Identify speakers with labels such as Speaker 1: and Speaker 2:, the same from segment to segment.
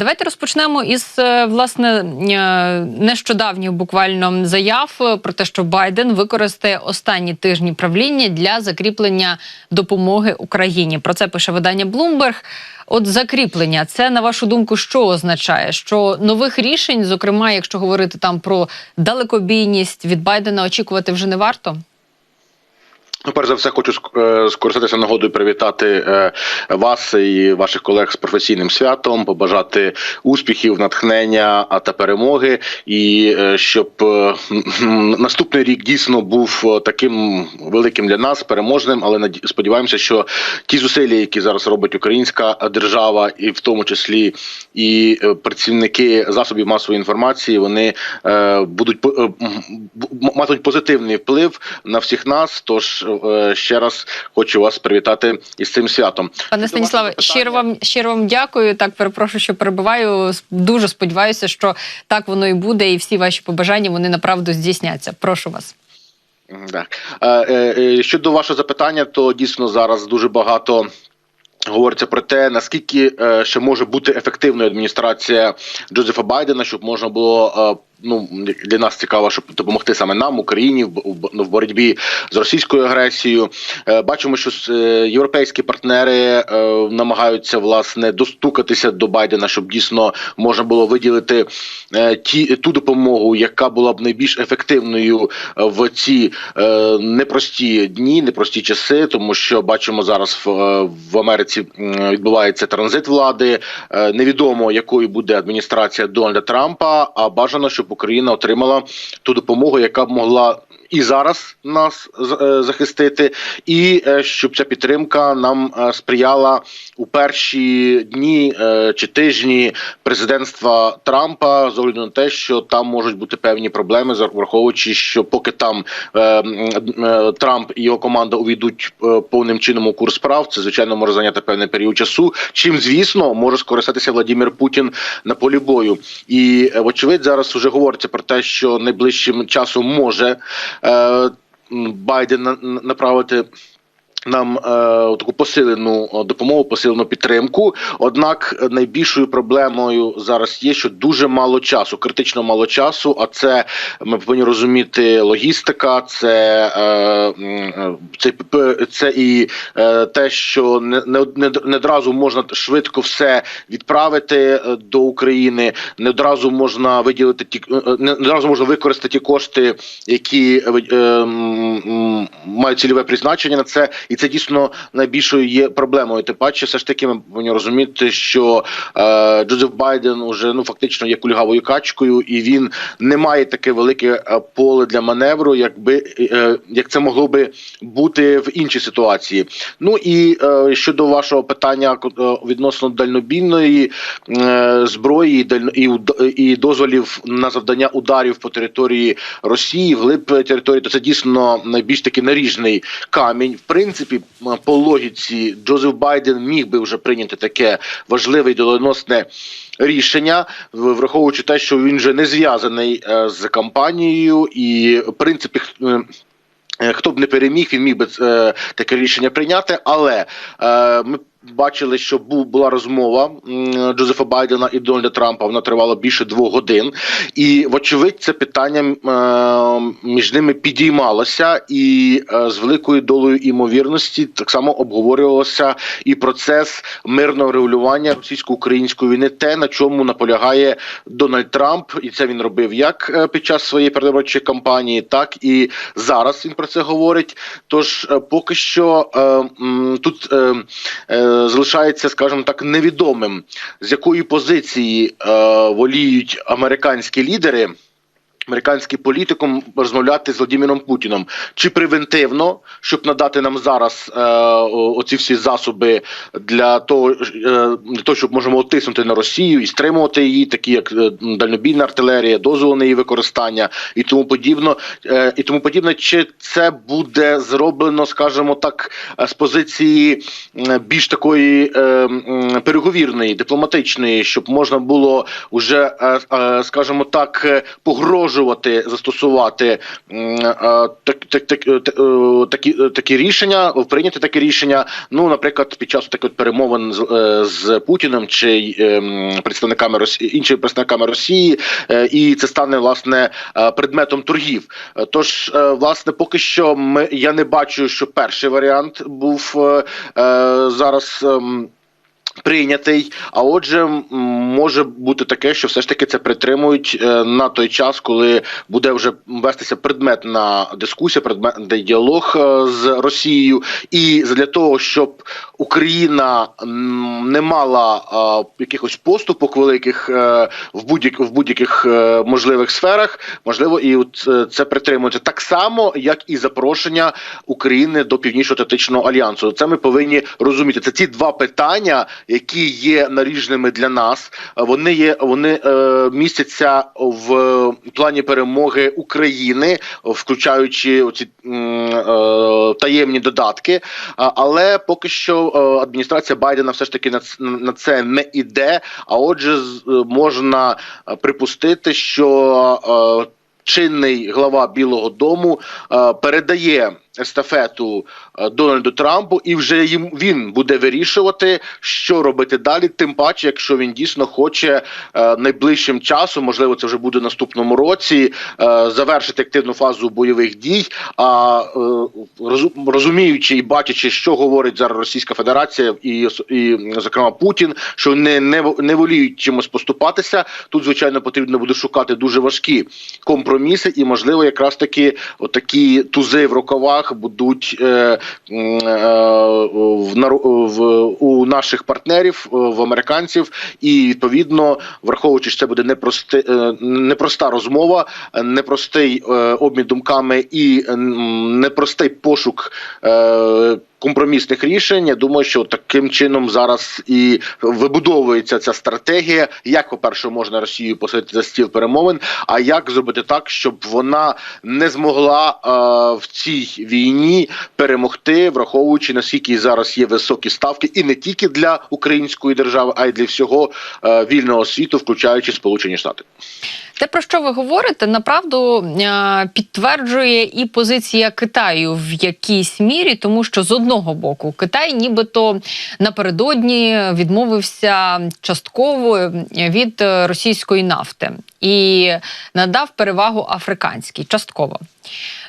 Speaker 1: Давайте розпочнемо із е, власне е, нещодавніх буквально заяв е, про те, що Байден використає останні тижні правління для закріплення допомоги Україні. Про це пише видання Bloomberg. От закріплення, це на вашу думку, що означає? Що нових рішень, зокрема, якщо говорити там про далекобійність від Байдена, очікувати вже не варто?
Speaker 2: Ну, перш за все, хочу е, скористатися нагодою привітати е, вас і ваших колег з професійним святом, побажати успіхів, натхнення а та перемоги, і е, щоб наступний рік дійсно був таким великим для нас, переможним. Але сподіваємося, що ті зусилля, які зараз робить українська держава, і в тому числі і працівники засобів масової інформації, вони будуть матимуть позитивний вплив на всіх нас. Тож е, ще раз хочу вас привітати із цим святом.
Speaker 1: Пане Станіславе, щиро вам щиро вам дякую. Так перепрошую, що перебиваю. С- Дуже сподіваюся, що так воно і буде, і всі ваші побажання вони направду здійсняться. Прошу вас.
Speaker 2: Так. Е, е, Щодо вашого запитання, то дійсно зараз дуже багато. Говориться про те, наскільки е, ще може бути ефективною адміністрація Джозефа Байдена, щоб можна було ну для нас цікаво, щоб допомогти саме нам, Україні, в, в, боротьбі з російською агресією. Е, бачимо, що е, європейські партнери е, намагаються власне достукатися до Байдена, щоб дійсно можна було виділити ті ту допомогу, яка була б найбільш ефективною в ці непрості дні, непрості часи, тому що бачимо зараз в, Америці відбувається транзит влади. Невідомо якою буде адміністрація Дональда Трампа. А бажано, щоб Україна отримала ту допомогу, яка б могла. І зараз нас е, захистити, і е, щоб ця підтримка нам е, сприяла у перші дні чи тижні президентства Трампа з огляду на те, що там можуть бути певні проблеми, враховуючи, що поки там Трамп і його команда увійдуть повним чином у курс справ, це звичайно може зайняти певний період часу. Чим звісно може скористатися Владимир Путін на полі бою. І вочевидь зараз вже говориться про те, що найближчим часом може е, м, Байден на- на- направити. Нам е, таку посилену допомогу, посилену підтримку. Однак е, найбільшою проблемою зараз є, що дуже мало часу, критично мало часу. А це ми повинні розуміти логістика, це, е, е, це, це і е, те, що не, не, не, одразу можна швидко все відправити е, до України, не одразу можна виділити ті не одразу можна використати ті кошти, які е, е, мають цільове призначення на це, і це дійсно найбільшою є проблемою. Тим паче, все ж таки, ми повинні розуміти, що е, Джозеф Байден уже ну фактично є кульгавою качкою, і він не має таке велике е, поле для маневру, якби е, як це могло би бути в іншій ситуації. Ну і е, щодо вашого питання е, відносно дальнобійної е, зброї і і, дозволів на завдання ударів по території Росії, вглиб території, то це дійсно найбільш такий наріжний камінь. В принципі, м, по логіці Джозеф Байден міг би вже прийняти таке важливе і доленосне рішення, враховуючи те, що він вже не зв'язаний е, з кампанією, і в принципі. е, Е, Хто б не переміг, він міг би е, таке рішення прийняти. Але е, ми бачили, що був була розмова Джозефа Байдена і Дональда Трампа. Вона тривала більше двох годин, і вочевидь, це питання е, між ними підіймалося, і е, з великою долею імовірності так само обговорювався і процес мирного регулювання російсько-української війни, те на чому наполягає Дональд Трамп, і це він робив як е, під час своєї передвиборчої кампанії, так і зараз він про це говорить. Тож поки що тут залишається, скажімо так, невідомим, з якої позиції е, воліють американські лідери. Американським політиком розмовляти з Владимиром Путіном чи превентивно, щоб надати нам зараз е, оці всі засоби для того, е, для того, щоб можемо тиснути на Росію і стримувати її, такі як е, дальнобійна артилерія, дозволи на її використання і тому подібно, е, і тому подібне. Чи це буде зроблено, скажімо так, е, з позиції більш такої е, переговірної, дипломатичної, щоб можна було вже, е, е, скажімо так, е, погрожувати продовжувати застосувати е, так, так, так, е, е, такі, такі рішення, прийняти такі рішення. Ну, наприклад, під час таких перемовин з, з Путіним чи ем, представниками Росії, іншими представниками Росії, і це стане власне предметом торгів. Тож, власне, поки що ми я не бачу, що перший варіант був зараз. Прийнятий, а отже, може бути таке, що все ж таки це притримують е, на той час, коли буде вже вестися предметна дискусія, предметний діалог е, з Росією, і для того, щоб Україна не мала е, якихось поступок великих в будь-яких в будь-яких можливих сферах, можливо, і це притримується так само, як і запрошення України до північно-атлантичного альянсу. Це ми повинні розуміти. Це ці два питання, які є наріжними для нас. Вони є вони е, містяться в плані перемоги України, включаючи оці е, таємні додатки. Але поки що е, адміністрація Байдена все ж таки на на це не іде. А отже, е, можна е, припустити, що е, чинний глава Білого Дому е, передає естафету е, Дональду Трампу, і вже їм він буде вирішувати, що робити далі. Тим паче, якщо він дійсно хоче е, найближчим часом, можливо, це вже буде наступному році, е, завершити активну фазу бойових дій. А розуміючи і бачачи, що говорить зараз Російська Федерація, і, і зокрема Путін, що не, не, не воліють чимось поступатися. Тут звичайно потрібно буде шукати дуже важкі компроміси, і можливо, якраз таки отакі тузи в рукавах будуть е, е, в, в у наших партнерів, е, в американців, і відповідно, враховуючи, що це буде непрости, е, непроста розмова, непростий обмін думками і непростий пошук. Е, Компромісних рішень, я думаю, що таким чином зараз і вибудовується ця стратегія, як, по-перше, можна Росію посадити за стіл перемовин, а як зробити так, щоб вона не змогла е, в цій війні перемогти, враховуючи наскільки зараз є високі ставки, і не тільки для української держави, а й для всього е, вільного світу, включаючи Сполучені Штати.
Speaker 1: Те, про що ви говорите, направду е, підтверджує і позиція Китаю в якійсь мірі, тому що з одного боку Китай нібито напередодні відмовився частково від е, російської нафти і надав перевагу африканській частково.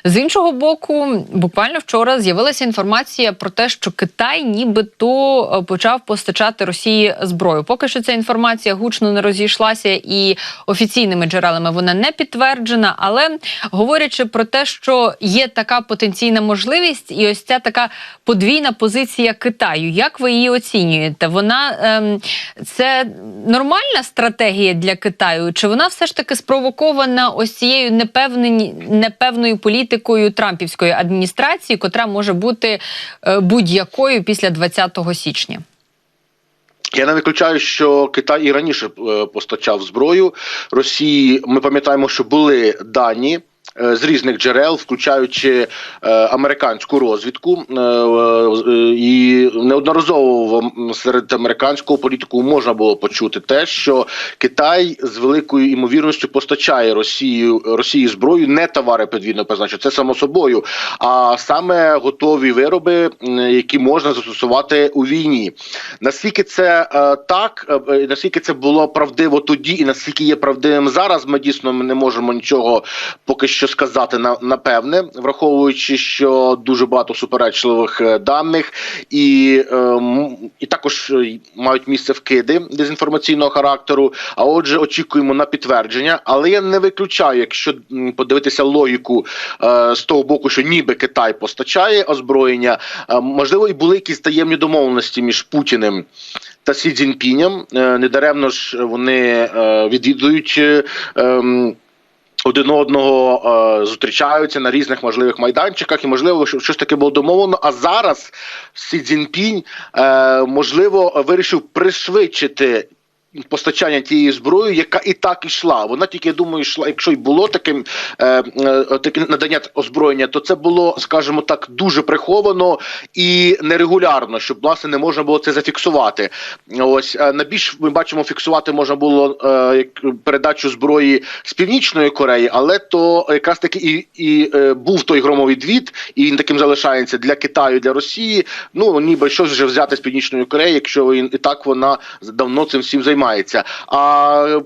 Speaker 1: З іншого боку, буквально вчора з'явилася інформація про те, що Китай нібито е, почав постачати Росії зброю. Поки що ця інформація гучно не розійшлася і офіційними джерелами вона не підтверджена. Але говорячи про те, що є така потенційна можливість, і ось ця така подвійна позиція Китаю. Як ви її оцінюєте? Вона ем, це нормальна стратегія для Китаю? Чи вона все ж таки спровокована ось цією непевнені, непевною політикою Трампівської адміністрації, котра може бути е, будь-якою після 20 січня?
Speaker 2: Я не виключаю, що Китай і раніше е, постачав зброю Росії. Ми пам'ятаємо, що були дані. Е, З різних джерел, включаючи е, американську розвідку, е, і неодноразово серед американського політику можна було почути те, що Китай з великою імовірністю постачає Росію Росії зброю, не товари подвійного призначення, це само собою, а саме готові вироби, які можна застосувати у війні. Наскільки це так, наскільки це було правдиво тоді, і наскільки є правдивим зараз, ми дійсно не можемо нічого поки що сказати на напевне, враховуючи, що дуже багато суперечливих е, даних, і, е, і також е, мають місце вкиди дезінформаційного характеру. А отже, очікуємо на підтвердження. Але я не виключаю, якщо подивитися логіку е, з того боку, що ніби Китай постачає озброєння, можливо, і були якісь таємні домовленості між Путіним та Сі Цзіньпінем. Е, Недаремно ж вони відвідують. Один одного е, зустрічаються на різних можливих майданчиках, і можливо, що щось таке було домовлено. А зараз Сі Цзіньпінь, е, можливо, вирішив пришвидшити постачання тієї зброї, яка і так ішла. Вона тільки я думаю, йшла, якщо й було таким е, е, таке надання озброєння, то це було, скажімо так, дуже приховано і нерегулярно, щоб власне не можна було це зафіксувати. Ось е, найбільш ми бачимо, фіксувати можна було е, передачу зброї з північної Кореї, але то якраз таки і, і е, був той громовий двіт, і він таким залишається для Китаю, для Росії. Ну ніби щось вже взяти з північної Кореї, якщо він і так вона давно цим всім займається. А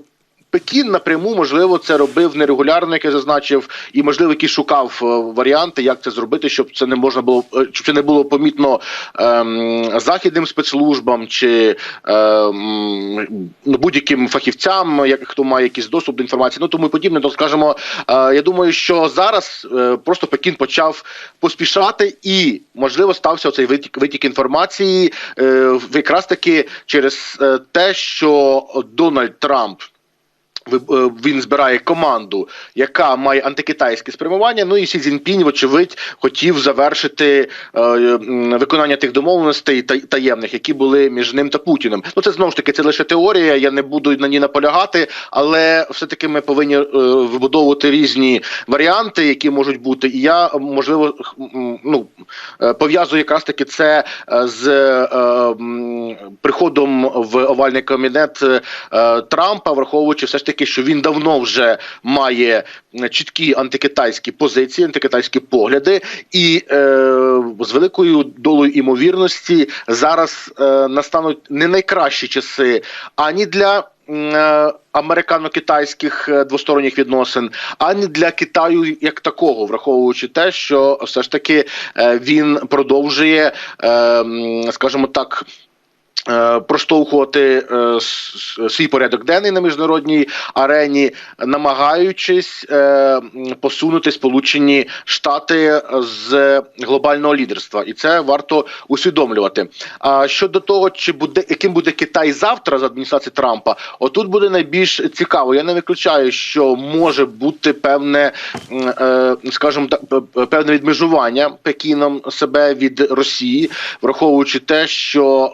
Speaker 2: Пекін напряму можливо це робив нерегулярно, як я зазначив, і можливо який шукав е, варіанти, як це зробити, щоб це не можна було е, щоб це не було помітно ем, західним спецслужбам чи ем, ну, будь-яким фахівцям, як хто має якийсь доступ до інформації, ну тому і подібне. То скажімо, е, я думаю, що зараз е, просто Пекін почав поспішати, і можливо стався цей витік, витік інформації е, якраз таки через е, те, що Дональд Трамп. Е, Він збирає команду, яка має антикитайське спрямування. Ну і Сі Цзіньпінь, вочевидь, хотів завершити е, виконання тих домовленостей та- таємних, які були між ним та Путіним. Ну це знову ж таки це лише теорія. Я не буду на ній наполягати, але все таки ми повинні е, вибудовувати різні варіанти, які можуть бути. І я можливо ну е, пов'язую якраз таки це е, з е, приходом в овальний кабінет е, Трампа, враховуючи все ж таки, що він давно вже має е, чіткі антикитайські позиції, антикитайські погляди, і е, з великою долею імовірності зараз е, настануть не найкращі часи ані для. е, Американо-китайських е, двосторонніх відносин, ані для Китаю як такого, враховуючи те, що все ж таки він продовжує, скажімо так. Е, Проштовхувати е, свій порядок денний на міжнародній арені, намагаючись е, посунути Сполучені Штати з глобального лідерства, і це варто усвідомлювати. А щодо того, чи буде яким буде Китай завтра з адміністрації Трампа, отут буде найбільш цікаво. Я не виключаю, що може бути певне, скажімо так, певне відмежування Пекіном себе від Росії, враховуючи те, що.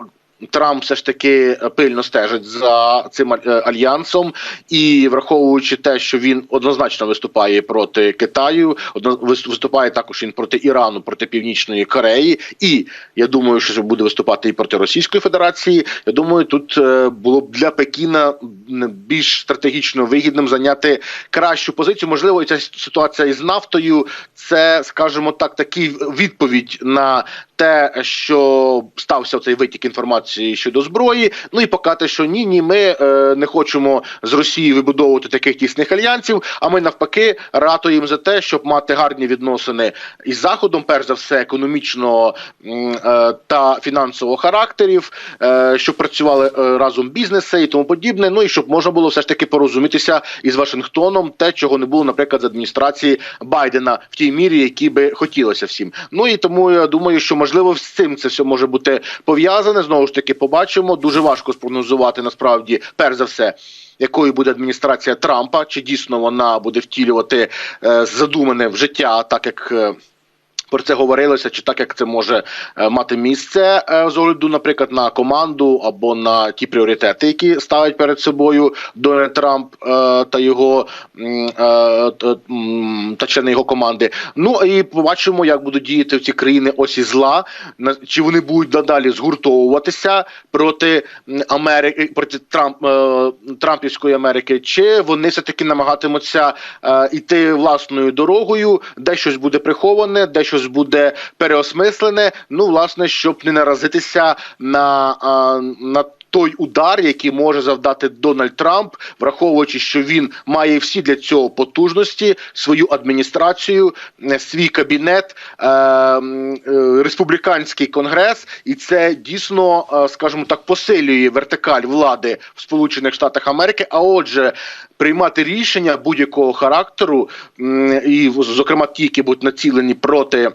Speaker 2: Трамп все ж таки пильно стежить за цим е, альянсом, і враховуючи те, що він однозначно виступає проти Китаю, виступає також він проти Ірану, проти Північної Кореї, і я думаю, що буде виступати і проти Російської Федерації. Я думаю, тут е, було б для Пекіна більш стратегічно вигідним зайняти кращу позицію. Можливо, ця ситуація із нафтою це, скажімо так, такий відповідь на те, що стався цей витік інформації щодо зброї. Ну і показати, що ні, ні, ми е, не хочемо з Росії вибудовувати таких тісних альянсів. А ми навпаки ратуємо за те, щоб мати гарні відносини із заходом, перш за все, економічного е, та фінансового характерів, е, щоб працювали е, разом бізнеси і тому подібне. Ну і щоб можна було все ж таки порозумітися із Вашингтоном, те, чого не було, наприклад, з адміністрації Байдена в тій мірі, які би хотілося всім. Ну і тому я думаю, що можливо з цим це все може бути пов'язане. Знову ж таки, побачимо. Дуже важко спрогнозувати насправді, перш за все. Якою буде адміністрація Трампа? Чи дійсно вона буде втілювати е, задумане в життя, так як е, про це говорилося, чи так як це може е, мати місце е, з огляду, наприклад, на команду або на ті пріоритети, які ставить перед собою Дональд Трамп е, та його та члени його команди. Ну і побачимо, як будуть діяти ці країни осі зла, чи вони будуть надалі згуртовуватися проти Америки, проти Трамп Трампівської Америки, чи вони все таки намагатимуться йти власною дорогою, де щось буде приховане, де щось буде переосмислене. Ну, власне, щоб не наразитися на, на той удар, який може завдати Дональд Трамп, враховуючи, що він має всі для цього потужності, свою адміністрацію, е, свій кабінет, е, е, республіканський конгрес, і це дійсно, скажімо так, посилює вертикаль влади в Сполучених Штатах Америки. А отже, приймати рішення будь-якого характеру, і зокрема ті, які будуть націлені проти.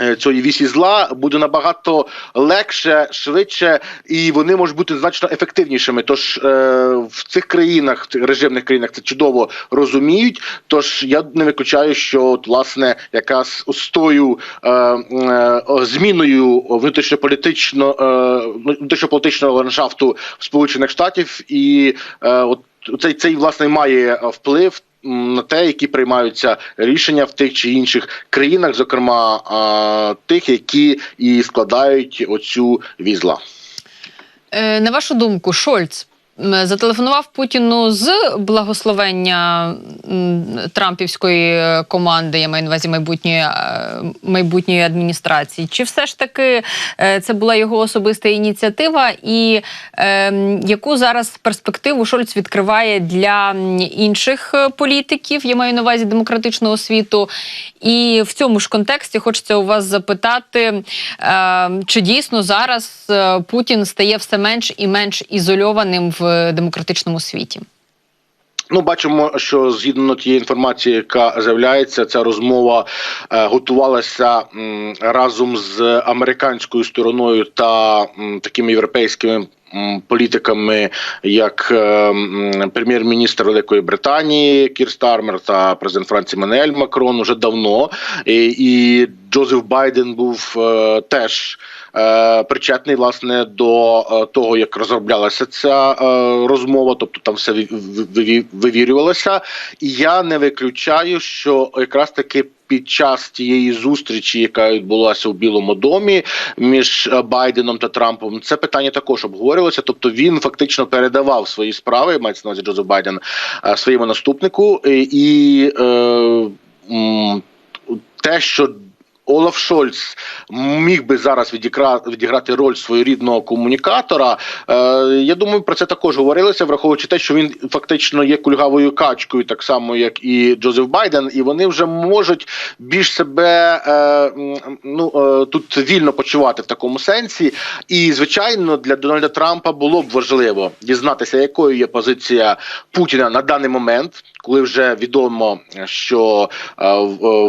Speaker 2: Е, цієї вісі зла буде набагато легше, швидше, і вони можуть бути значно ефективнішими. Тож е, в цих країнах, в режимних країнах, це чудово розуміють. Тож я не виключаю, що от, власне якраз з тою е, е, зміною внутрішньополітично е, внутрішньополітичного ландшафту Сполучених Штатів, і е, от цей цей власне має е, вплив. На те, які приймаються рішення в тих чи інших країнах, зокрема тих, які і складають оцю візла.
Speaker 1: Е, На вашу думку, Шольц зателефонував Путіну з благословення Трампівської е, команди, я маю на увазі майбутньої, е, майбутньої адміністрації. Чи все ж таки е, це була його особиста ініціатива, і е, яку зараз перспективу Шольц відкриває для інших політиків, я маю на увазі демократичного світу? І в цьому ж контексті хочеться у вас запитати, е, чи дійсно зараз Путін стає все менш і менш ізольованим в демократичному світі?
Speaker 2: Ну, бачимо, що згідно тієї інформації, яка з'являється, ця розмова е, готувалася разом з американською стороною та такими європейськими. Політиками, як е, прем'єр-міністр Великої Британії Кір Стармер та президент Франції Мануель Макрон уже давно, і, і Джозеф Байден був е, теж е, причетний власне до е, того, як розроблялася ця розмова, тобто там все ві- ві- вивірювалося. І я не виключаю, що якраз таки. Під час тієї зустрічі, яка відбулася у Білому домі між е, Байденом та Трампом, це питання також обговорювалося. Тобто він фактично передавав свої справи, мається на увазі Джозеф Байден, е, своєму наступнику, і, е, те, що Олаф Шольц міг би зараз відіграти, роль своєрідного комунікатора. Е, я думаю, про це також говорилося, враховуючи те, що він фактично є кульгавою качкою, так само як і Джозеф Байден, і вони вже можуть більш себе е, ну е, тут вільно почувати в такому сенсі. І звичайно, для Дональда Трампа було б важливо дізнатися, якою є позиція Путіна на даний момент, коли вже відомо, що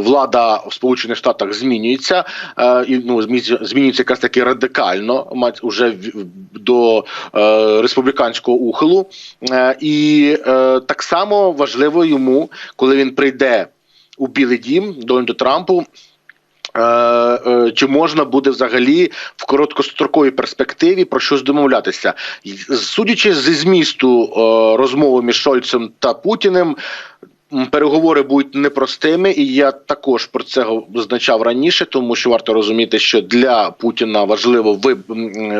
Speaker 2: влада в Сполучених Штатах змінюється, е, і ну змінюється якраз таки радикально, мать уже до е, республіканського ухилу. Е, і так само важливо йому, коли він прийде у Білий Дім Дональду Трампу. Чи можна буде взагалі в короткостроковій перспективі про щось домовлятися? Судячи зі змісту розмови між Шольцем та Путіним, переговори будуть непростими, і я також про це зазначав раніше, тому що варто розуміти, що для Путіна важливо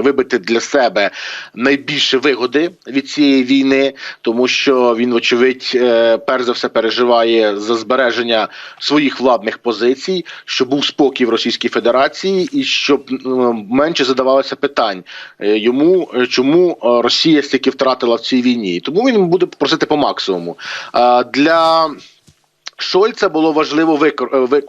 Speaker 2: вибити для себе найбільше вигоди від цієї війни, тому що він, вочевидь, е, перш за все переживає за збереження своїх владних позицій, щоб був спокій в Російській Федерації, і щоб менше задавалося питань е, йому, е, чому Росія стільки втратила в цій війні. Тому він буде просити по максимуму. А Для було важливо е,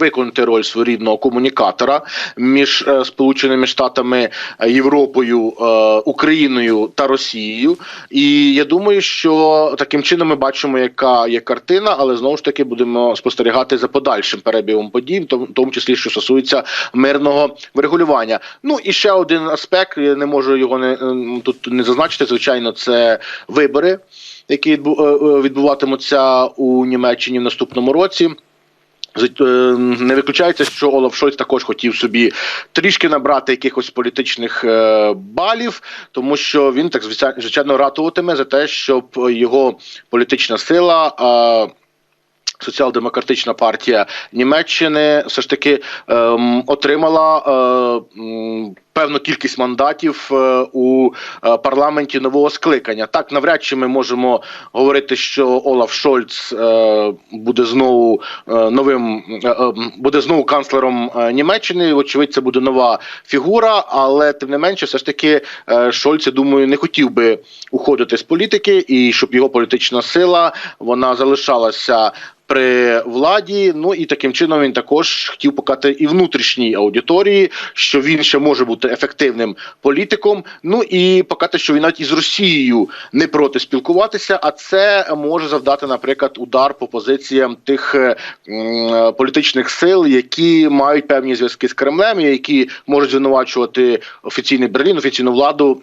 Speaker 2: виконати роль своєрідного комунікатора між е, Сполученими Штатами, Європою, е, Україною та Росією. І я думаю, що таким чином ми бачимо, яка є картина, але знову ж таки будемо спостерігати за подальшим перебігом подій, в тому- числі що стосується мирного врегулювання. Ну і ще один аспект, я не можу його не ем, тут не зазначити. Звичайно, це вибори які е, е, відбуватимуться у Німеччині в наступному році. Е, Не виключається, що Олаф Шольц також хотів собі трішки набрати якихось політичних балів, тому що він так звичайно ратуватиме за те, щоб його політична сила. Соціал-демократична партія Німеччини все ж таки ем, отримала е, м, певну кількість мандатів е, у е, парламенті нового скликання. Так, навряд чи ми можемо говорити, що Олаф Шольц е, буде знову новим, буде знову канцлером Німеччини. Вочевидь, це буде нова фігура, але тим не менше, все ж таки Шольц, я думаю, не хотів би уходити з політики, і щоб його політична сила вона залишалася при владі. Ну і таким чином він також хотів показати і внутрішній аудиторії, що він ще може бути бути ефективним політиком. Ну і показати, що він навіть із Росією не проти спілкуватися, а це може завдати, наприклад, удар по позиціям тих е, м, політичних сил, які мають певні зв'язки з Кремлем, які можуть звинувачувати офіційний Берлін, офіційну владу.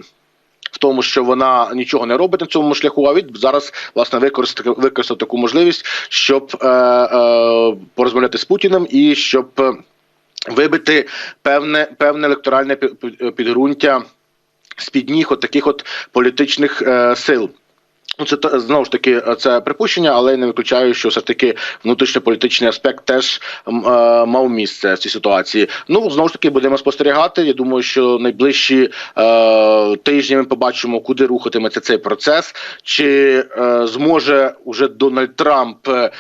Speaker 2: В тому, що вона нічого не робить на цьому шляху, а він зараз власне використав, використав таку можливість, щоб е, е, порозмовляти з Путіним і щоб е, вибити певне певне електоральне пі- пі- підґрунтя з-під ніг от таких от політичних е, сил. Ну, це знову ж таки це припущення, але я не виключаю, що все ж таки внутрішньополітичний аспект теж е, мав місце в цій ситуації. Ну знову ж таки будемо спостерігати. Я думаю, що найближчі е, тижні ми побачимо, куди рухатиметься цей процес, чи е, зможе уже Дональд Трамп е,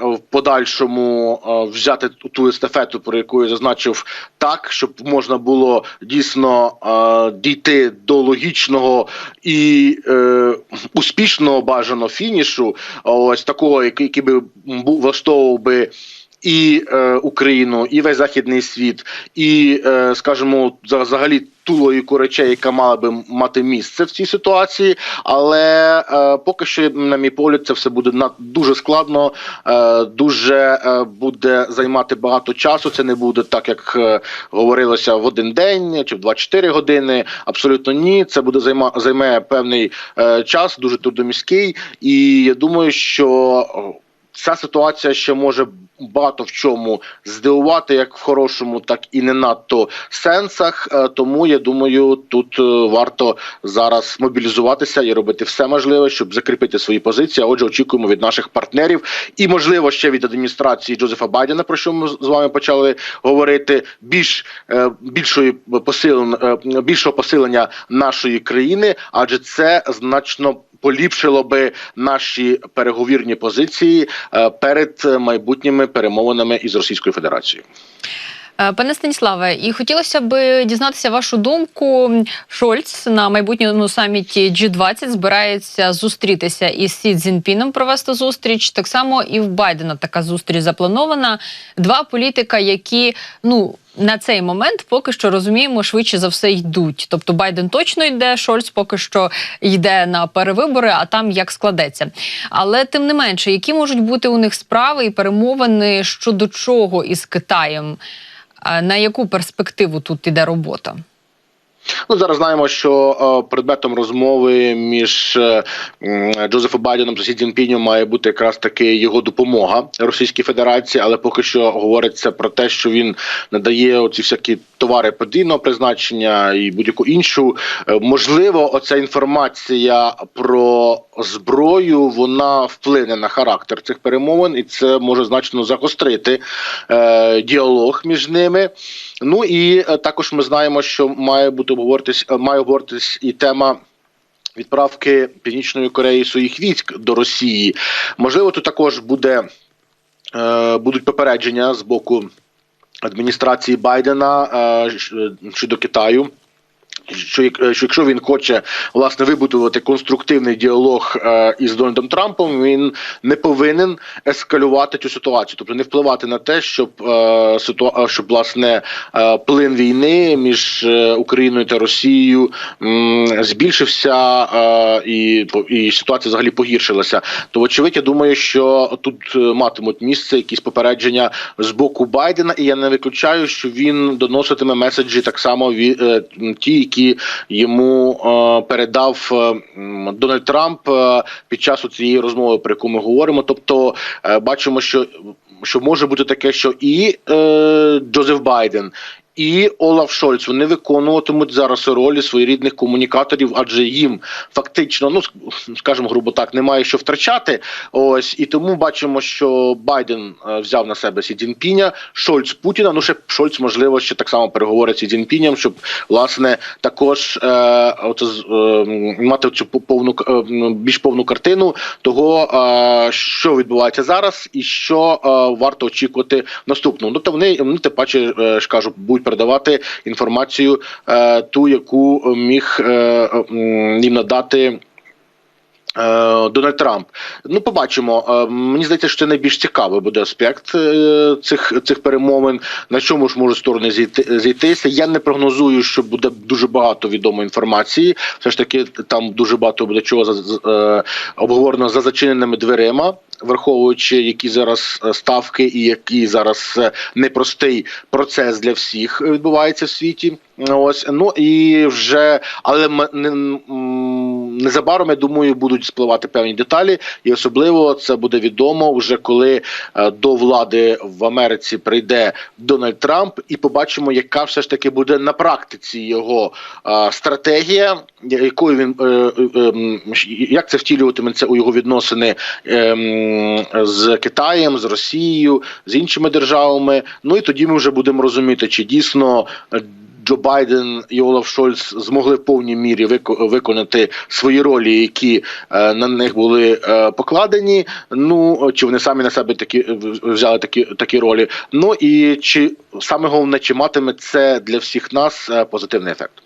Speaker 2: в подальшому е, взяти ту естафету, про яку я зазначив, так, щоб можна було дійсно е, дійти до логічного і е, успішного бажаного фінішу, ось такого, який, би влаштовував би. І е, Україну, і весь західний світ, і е, скажімо, за- взагалі ту логіку речей, яка мала би мати місце в цій ситуації. Але е, поки що, на мій погляд, це все буде на дуже складно, е, дуже е, буде займати багато часу. Це не буде так, як е, говорилося в один день чи в 24 години. Абсолютно ні. Це буде займа займе певний е, час, дуже трудоміський. І я думаю, що ця ситуація ще може багато в чому здивувати, як в хорошому, так і не надто сенсах. Е, Тому я думаю, тут е, варто зараз мобілізуватися і робити все можливе, щоб закріпити свої позиції. А Отже, очікуємо від наших партнерів і, можливо, ще від адміністрації Джозефа Байдена, про що ми з вами почали говорити, більш е, більшої посилен, більшого посилення нашої країни, адже це значно. Поліпшило би наші переговірні позиції е, перед майбутніми перемовинами із Російською Федерацією.
Speaker 1: Е, Пане Станіславе, і хотілося б дізнатися вашу думку. Шольц на майбутньому саміті G20 збирається зустрітися із Сі Цзіньпіном, провести зустріч. Так само і в Байдена така зустріч запланована. Два політика, які ну. На цей момент поки що розуміємо, швидше за все йдуть. Тобто Байден точно йде, Шольц поки що йде на перевибори, а там як складеться. Але тим не менше, які можуть бути у них справи і перемовини щодо чого із Китаєм? На яку перспективу тут іде робота?
Speaker 2: Ну зараз знаємо, що е, предметом розмови між е, Джозефом Байденом та Сі Цзіньпінем має бути якраз таки його допомога Російській Федерації, але поки що говориться про те, що він надає оці всякі товари подвійного призначення і будь-яку іншу. Е, Можливо, оця інформація про зброю вона вплине на характер цих перемовин, і це може значно загострити е, діалог між ними. Ну і е, також ми знаємо, що має бути обговоритись, е, має обговоритись і тема. Відправки Північної Кореї своїх військ до Росії. Можливо, тут також буде, е, будуть попередження з боку адміністрації Байдена е, щ- щодо Китаю. Е, що якщо він хоче власне вибудувати конструктивний діалог е, із Дональдом Трампом, він не повинен ескалювати цю ситуацію, тобто не впливати на те, щоб е, ситуа- щоб власне плин війни між Україною та Росією збільшився і, і ситуація взагалі погіршилася. То вочевидь, я думаю, що тут матимуть місце якісь попередження з боку Байдена, і я не виключаю, що він доноситиме меседжі так само ві- е, ті, які йому е, передав е, Дональд Трамп е, під час цієї розмови, про яку ми говоримо. Тобто, бачимо, що, що може бути таке, що і Джозеф Байден. І Олаф Шольц вони виконуватимуть зараз ролі своєрідних комунікаторів, адже їм фактично, ну ск- скажімо, грубо так, немає що втрачати. Ось і тому бачимо, що Байден е, взяв на себе Сі Цзіньпіня, Шольц Путіна. Ну ще Шольц, можливо, ще так само переговорить Сі Цзіньпінем, щоб власне також е, з- е, мати цю по- повну е, більш повну картину того, е, що відбувається зараз, і що е, варто очікувати наступного. Ну то вони вони тим паче е, ж кажу, будуть передавати інформацію, е, ту, яку міг е, їм надати Дональд Трамп. Ну, побачимо. Е, Мені здається, що це найбільш цікавий буде аспект е, цих, цих перемовин. На чому ж можуть сторони зійти, зійтися? Я не прогнозую, що буде дуже багато відомої інформації. Все ж таки, там дуже багато буде чого за- е, обговорено за зачиненими дверима. Враховуючи, які зараз е, ставки і який зараз е, непростий процес для всіх відбувається в світі. Ось ну і вже, але м- не, м, незабаром я думаю, будуть спливати певні деталі, і особливо це буде відомо вже коли е, до влади в Америці прийде Дональд Трамп, і побачимо, яка все ж таки буде на практиці його е, стратегія, якою він е, ем, як це втілюватиметься у його відносини ем, з Китаєм, з Росією, з іншими державами. Ну і тоді ми вже будемо розуміти, чи дійсно. Джо Байден і Олаф Шольц змогли в повній мірі вико- виконати свої ролі, які е, на них були е, покладені. Ну чи вони самі на себе такі взяли такі такі ролі? Ну і чи саме головне, чи матиме це для всіх нас е, позитивний ефект?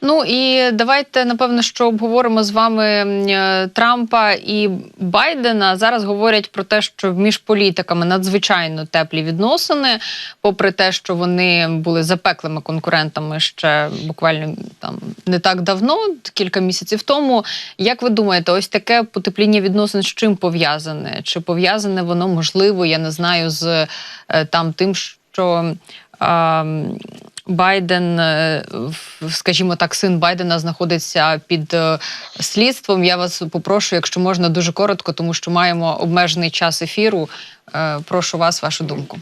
Speaker 1: Ну і давайте напевно, що обговоримо з вами е, Трампа і Байдена. Зараз говорять про те, що між політиками надзвичайно теплі відносини, попри те, що вони були запеклими конкурентами ще буквально там не так давно, кілька місяців тому. Як ви думаєте, ось таке потепління відносин з чим пов'язане? Чи пов'язане воно можливо? Я не знаю з е, там тим, що. Байден, е, скажімо так, син Байдена знаходиться під е, слідством. Я вас попрошу, якщо можна, дуже коротко, тому що маємо обмежений час ефіру. Е, Прошу вас, вашу думку.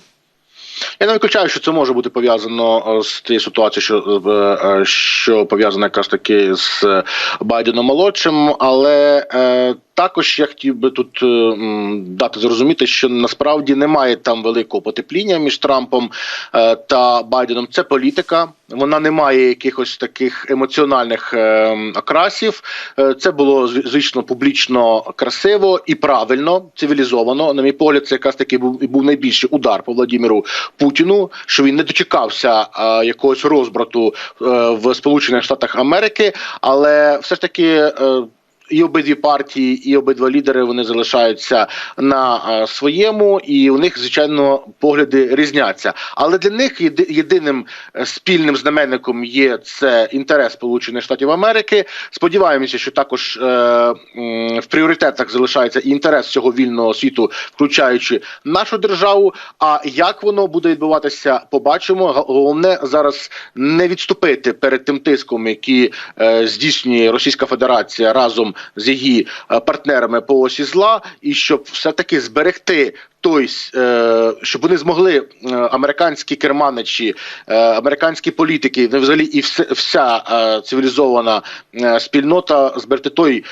Speaker 2: Я не виключаю, що це може бути пов'язано з тією ситуацією, що, що пов'язана якраз таки з Байденом молодшим, але також я хотів би тут е, дати зрозуміти, що насправді немає там великого потепління між Трампом е, та Байденом. Це політика. Вона не має якихось таких емоціональних е, окрасів. Це було зв- звично публічно красиво і правильно, цивілізовано. На мій погляд, це якраз таки був, був найбільший удар по Владіміру Путіну, що він не дочекався якогось розбрату в Сполучених Штатах Америки, але все ж таки. І обидві партії, і обидва лідери вони залишаються на е, своєму, і у них звичайно погляди різняться. Але для них єдиним е, спільним знаменником є це інтерес Сполучених Штатів Америки. Сподіваємося, що також е, в пріоритетах залишається і інтерес цього вільного світу, включаючи нашу державу. А як воно буде відбуватися, побачимо. Головне зараз не відступити перед тим тиском, який е, здійснює Російська Федерація разом з її е, партнерами по осі зла, і щоб все таки зберегти. Той, е, щоб вони змогли е, американські керманичі, американські політики, ну, взагалі і вся цивілізована спільнота зберегти той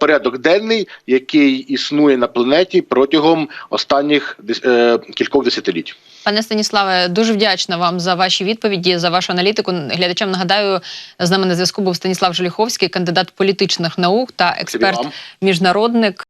Speaker 2: порядок денний, який існує на планеті протягом останніх кількох десятиліть.
Speaker 1: Пане Станіславе, дуже вдячна вам за ваші відповіді, за вашу аналітику. Глядачам нагадаю, з нами на зв'язку був Станіслав Желіховський, кандидат політичних наук та експерт міжнародник.